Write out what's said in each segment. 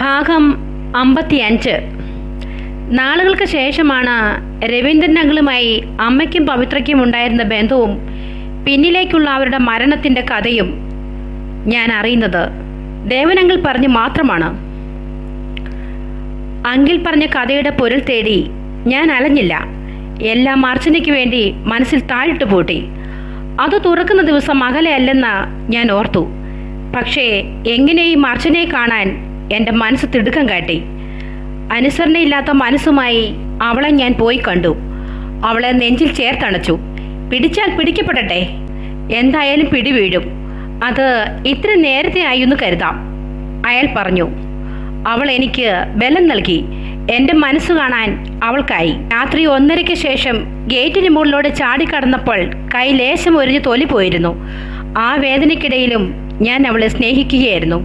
ഭാഗം അമ്പത്തിയഞ്ച്. നാളുകൾക്ക് ശേഷമാണ് രവീന്ദ്രൻ അങ്കിളുമായി അമ്മയ്ക്കും പവിത്രയ്ക്കും ഉണ്ടായിരുന്ന ബന്ധവും പിന്നിലേക്കുള്ള അവരുടെ മരണത്തിന്റെ കഥയും ഞാൻ അറിയുന്നത്. ദേവനങ്കിൾ പറഞ്ഞു മാത്രമാണ്. അങ്കിൾ പറഞ്ഞ കഥയുടെ പൊരുൾ തേടി ഞാൻ അലഞ്ഞില്ല. എല്ലാ അർച്ചനയ്ക്ക് വേണ്ടി മനസ്സിൽ താഴിട്ട് പൂട്ടി. അത് തുറക്കുന്ന ദിവസം അകലെയല്ലെന്ന് ഞാൻ ഓർത്തു. പക്ഷേ എങ്ങനെ ഈ അർച്ചനയെ കാണാൻ എന്റെ മനസ്സ് തിടുക്കം കാട്ടി. അനുസരണയില്ലാത്ത മനസ്സുമായി അവളെ ഞാൻ പോയി കണ്ടു. അവളെ നെഞ്ചിൽ ചേർത്തണച്ചു. പിടിച്ചാൽ പിടിക്കപ്പെടട്ടെ. എന്തായാലും പിടിവീഴും അത് ഇത്ര നേരത്തെ ആയെന്ന് കരുതാം. അയാൾ പറഞ്ഞു. അവൾ എനിക്ക് ബലം നൽകി. എന്റെ മനസ്സ് കാണാൻ അവൾക്കായി. രാത്രി ഒന്നരയ്ക്ക് ശേഷം ഗേറ്റിന് മുകളിലൂടെ ചാടിക്കടന്നപ്പോൾ കൈ ലേശം ഒരിഞ്ഞ് തൊലി പോയിരുന്നു ആ വേദനയ്ക്കിടയിലും ഞാൻ അവളെ സ്നേഹിക്കുകയായിരുന്നു.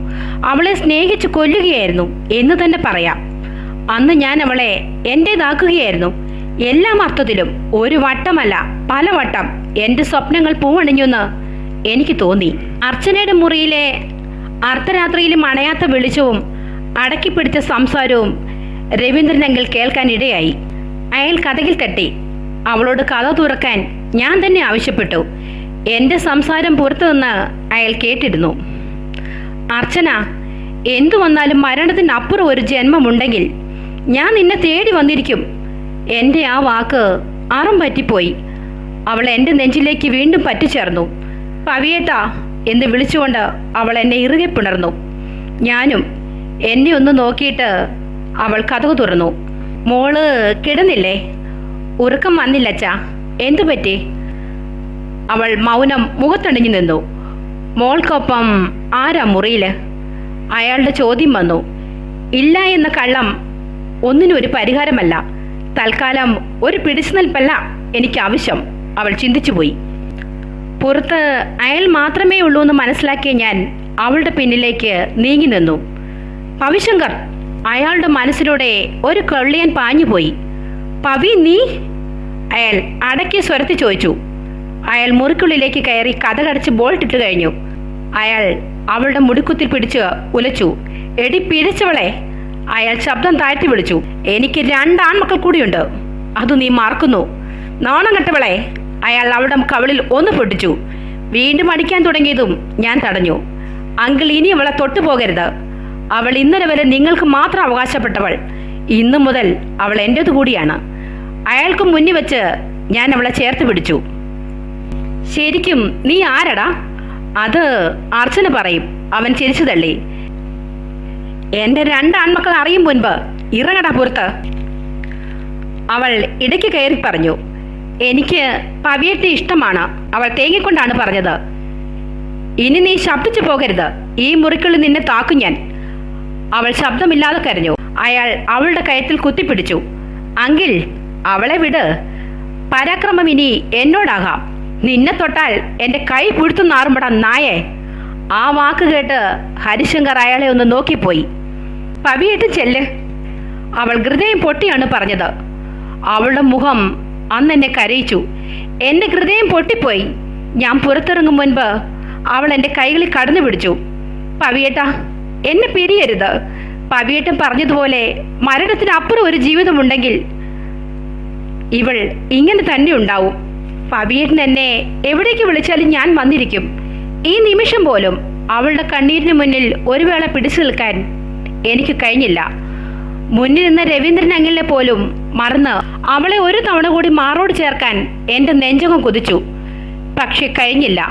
അവളെ സ്നേഹിച്ച് കൊല്ലുകയായിരുന്നു എന്ന് തന്നെ പറയാം. അന്ന് ഞാൻ അവളെ എന്റേതാക്കുകയായിരുന്നു എല്ലാ അർത്ഥത്തിലും ഒരു വട്ടമല്ല പല വട്ടം എന്റെ സ്വപ്നങ്ങൾ പൂവണിഞ്ഞെന്ന് എനിക്ക് തോന്നി. അർച്ചനയുടെ മുറിയിലെ അർദ്ധരാത്രിയിലും അണയാത്ത വെളിച്ചവും അടക്കിപ്പിടിച്ച സംസാരവും രവീന്ദ്രനെങ്കിൽ കേൾക്കാൻ ഇടയായി. അയാൾ കഥകിൽ തട്ടി. അവളോട് കഥ തുറക്കാൻ ഞാൻ തന്നെ ആവശ്യപ്പെട്ടു. എന്റെ സംസാരം പുറത്തു നിന്ന് അയാൾ കേട്ടിരുന്നു. അർച്ചന എന്തു വന്നാലും മരണത്തിനപ്പുറം ഒരു ജന്മമുണ്ടെങ്കിൽ ഞാൻ നിന്നെ തേടി വന്നിരിക്കും. എന്റെ ആ വാക്ക് അറം പറ്റിപ്പോയി. അവൾ എന്റെ നെഞ്ചിലേക്ക് വീണ്ടും പറ്റിച്ചേർന്നു. പവിയേട്ട എന്ന് വിളിച്ചുകൊണ്ട് അവൾ എന്നെ ഇറുകെ പിണർന്നു. ഞാനും എന്നെ ഒന്ന് നോക്കിയിട്ട് അവൾ കഥകു തുറന്നു. മോൾ കിടന്നില്ലേ? ഉറക്കം വന്നില്ലച്ചാ. എന്തു പറ്റി? അവൾ മൗനം മുഖത്തണിഞ്ഞു നിന്നു. മോൾക്കൊപ്പം ആരാ മുറിയിൽ? അയാളുടെ ചോദ്യം വന്നു. ഇല്ല എന്ന കള്ളം ഒന്നിനും ഒരു പരിഹാരമല്ല. തൽക്കാലം ഒരു പിടിച്ചു നിൽപ്പല്ല എനിക്ക് ആവശ്യം അവൾ ചിന്തിച്ചുപോയി. പുറത്ത് അയാൾ മാത്രമേ ഉള്ളൂ എന്ന് മനസ്സിലാക്കിയ ഞാൻ അവളുടെ പിന്നിലേക്ക് നീങ്ങി നിന്നു. പവിശങ്കർ അയാളുടെ മനസ്സിലൂടെ ഒരു കള്ളിയൻ പാഞ്ഞുപോയി. പവി നീ? അയാൾ അടക്കിയ സ്വരത്തിൽ ചോദിച്ചു. അയാൾ മുറിക്കുള്ളിലേക്ക് കയറി കഥകടച്ച് ബോൾട്ടിട്ട് കഴിഞ്ഞു. അയാൾ അവളുടെ മുടിക്കുത്തിൽ പിടിച്ച് ഉലച്ചു. എടി പിഴച്ചവളെ അയാൾ ശബ്ദം താഴ്ത്തി വിളിച്ചു. എനിക്ക് രണ്ട് ആൺമക്കൾ കൂടിയുണ്ട്. അത് നീ മറക്കുന്നു. നാണം കെട്ടവളെ അയാൾ അവളുടെ കവളിൽ ഒന്ന് പൊട്ടിച്ചു. വീണ്ടും അടിക്കാൻ തുടങ്ങിയതും ഞാൻ തടഞ്ഞു. അങ്കിൾ ഇനി അവളെ തൊട്ടു പോകരുത്. അവൾ ഇന്നലെ വരെ നിങ്ങൾക്ക് മാത്രം അവകാശപ്പെട്ടവൾ. ഇന്നു മുതൽ അവൾ എന്റേത് കൂടിയാണ് അയാൾക്ക് മുന്നിൽ വെച്ച് ഞാൻ അവളെ ചേർത്ത് പിടിച്ചു. ശരിക്കും നീ ആരടാ? അത് അർച്ചന പറയും. അവൻ ചിരിച്ചു തള്ളി. എന്റെ രണ്ട് ആൺമക്കൾ അറിയും മുൻപ്. ഇറങ്ങടാ പുറത്ത്. അവൾ ഇടയ്ക്ക് കയറി പറഞ്ഞു. എനിക്ക് പവിയത്തെ ഇഷ്ടമാണ്. അവൾ തേങ്ങിക്കൊണ്ടാണ് പറഞ്ഞത്. ഇനി നീ ശബ്ദിച്ചു പോകരുത്. ഈ മുറിക്കുള്ളിൽ നിന്നെ താക്കും ഞാൻ. അവൾ ശബ്ദമില്ലാതെ കരഞ്ഞു. അയാൾ അവളുടെ കയത്തിൽ കുത്തിപ്പിടിച്ചു. അങ്കിൽ അവളെ വിട്. പരാക്രമം ഇനി എന്നോടാകാം. നിന്നെ തൊട്ടാൽ എന്റെ കൈ പുഴുത്തു നാറുമ്പടാ നായേ. ആ വാക്ക് കേട്ട് ഹരിശങ്കർ അയാളെ ഒന്ന് നോക്കിപ്പോയി. പവിയിട്ട് ചെല്ല്. അവൾ ഹൃദയം പൊട്ടിയാണ് പറഞ്ഞത്. അവളുടെ മുഖം അന്ന് എന്നെ കരയിച്ചു. എന്റെ ഹൃദയം പൊട്ടിപ്പോയി. ഞാൻ പുറത്തിറങ്ങും മുൻപ് അവൾ എന്റെ കൈകളിൽ കടന്നു പിടിച്ചു. പവിയേട്ട എന്നെ പിരിയരുത്. പവിയേട്ടൻ പറഞ്ഞതുപോലെ മരണത്തിനപ്പുറം ഒരു ജീവിതമുണ്ടെങ്കിൽ ഇവൾ ഇങ്ങനെ തന്നെ ഉണ്ടാവും. പവിയേട്ടൻ എന്നെ എവിടേക്ക് വിളിച്ചാലും ഞാൻ വന്നിരിക്കും. ഈ നിമിഷം പോലും അവളുടെ കണ്ണീരിന് മുന്നിൽ ഒരു വേള പിടിച്ചു നിൽക്കാൻ എനിക്ക് കഴിഞ്ഞില്ല. മുന്നിൽ നിന്ന രവീന്ദ്രൻ അങ്ങിലെ പോലും മറന്ന് അവളെ ഒരു തവണ കൂടി മാറോട് ചേർക്കാൻ എന്റെ നെഞ്ചകം കുതിച്ചു. പക്ഷെ കഴിഞ്ഞില്ല.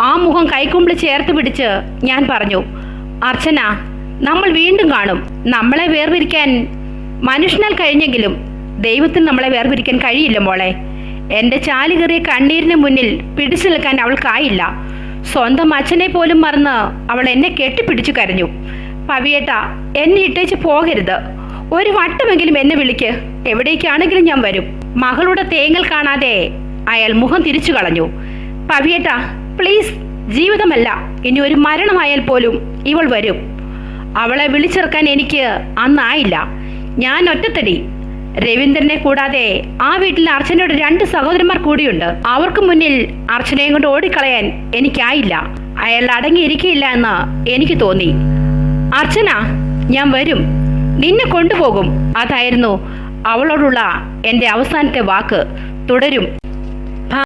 ആ മുഖം കൈക്കുമ്പിൾ ചേർത്ത് പിടിച്ച് ഞാൻ പറഞ്ഞു അർച്ചന നമ്മൾ വീണ്ടും കാണും. നമ്മളെ വേർപിരിക്കാൻ മനുഷ്യനാൽ കഴിഞ്ഞെങ്കിലും ദൈവത്തിന് നമ്മളെ വേർപിരിക്കാൻ കഴിയില്ല മോളെ. എന്റെ ചാലുകേറിയ കണ്ണീരിന് മുന്നിൽ പിടിച്ചു നിൽക്കാൻ അവൾക്കായില്ല. സ്വന്തം അച്ഛനെ പോലും മറന്ന് അവൾ എന്നെ കെട്ടിപ്പിടിച്ചു കരഞ്ഞു. പവിയേട്ട എന്നെ ഇട്ടേച്ച് പോകരുത്. ഒരു വട്ടമെങ്കിലും എന്നെ വിളിക്ക്. എവിടേക്കാണെങ്കിലും ഞാൻ വരും. മകളുടെ തേങ്ങൽ കാണാതെ അയാൾ മുഖം തിരിച്ചു കളഞ്ഞു. പവിയേട്ട പ്ലീസ് ജീവിതമല്ല. ഇനി ഒരു മരണമായാൽ പോലും ഇവൾ വരും. അവളെ വിളിച്ചിറക്കാൻ എനിക്ക് അന്നായില്ല. ഞാൻ ഒറ്റത്തടി. രവീന്ദ്രനെ കൂടാതെ ആ വീട്ടിൽ അർച്ചനയുടെ രണ്ട് സഹോദരന്മാർ കൂടിയുണ്ട്. അവർക്ക് മുന്നിൽ അർച്ചനയും കൊണ്ട് ഓടിക്കളയാൻ എനിക്കായില്ല. അയാൾ അടങ്ങിയിരിക്കില്ല എന്ന് എനിക്ക് തോന്നി. അർച്ചന ഞാൻ വരും. നിന്നെ കൊണ്ടുപോകും. അതായിരുന്നു അവളോടുള്ള എന്റെ അവസാനത്തെ വാക്ക്. തുടരും.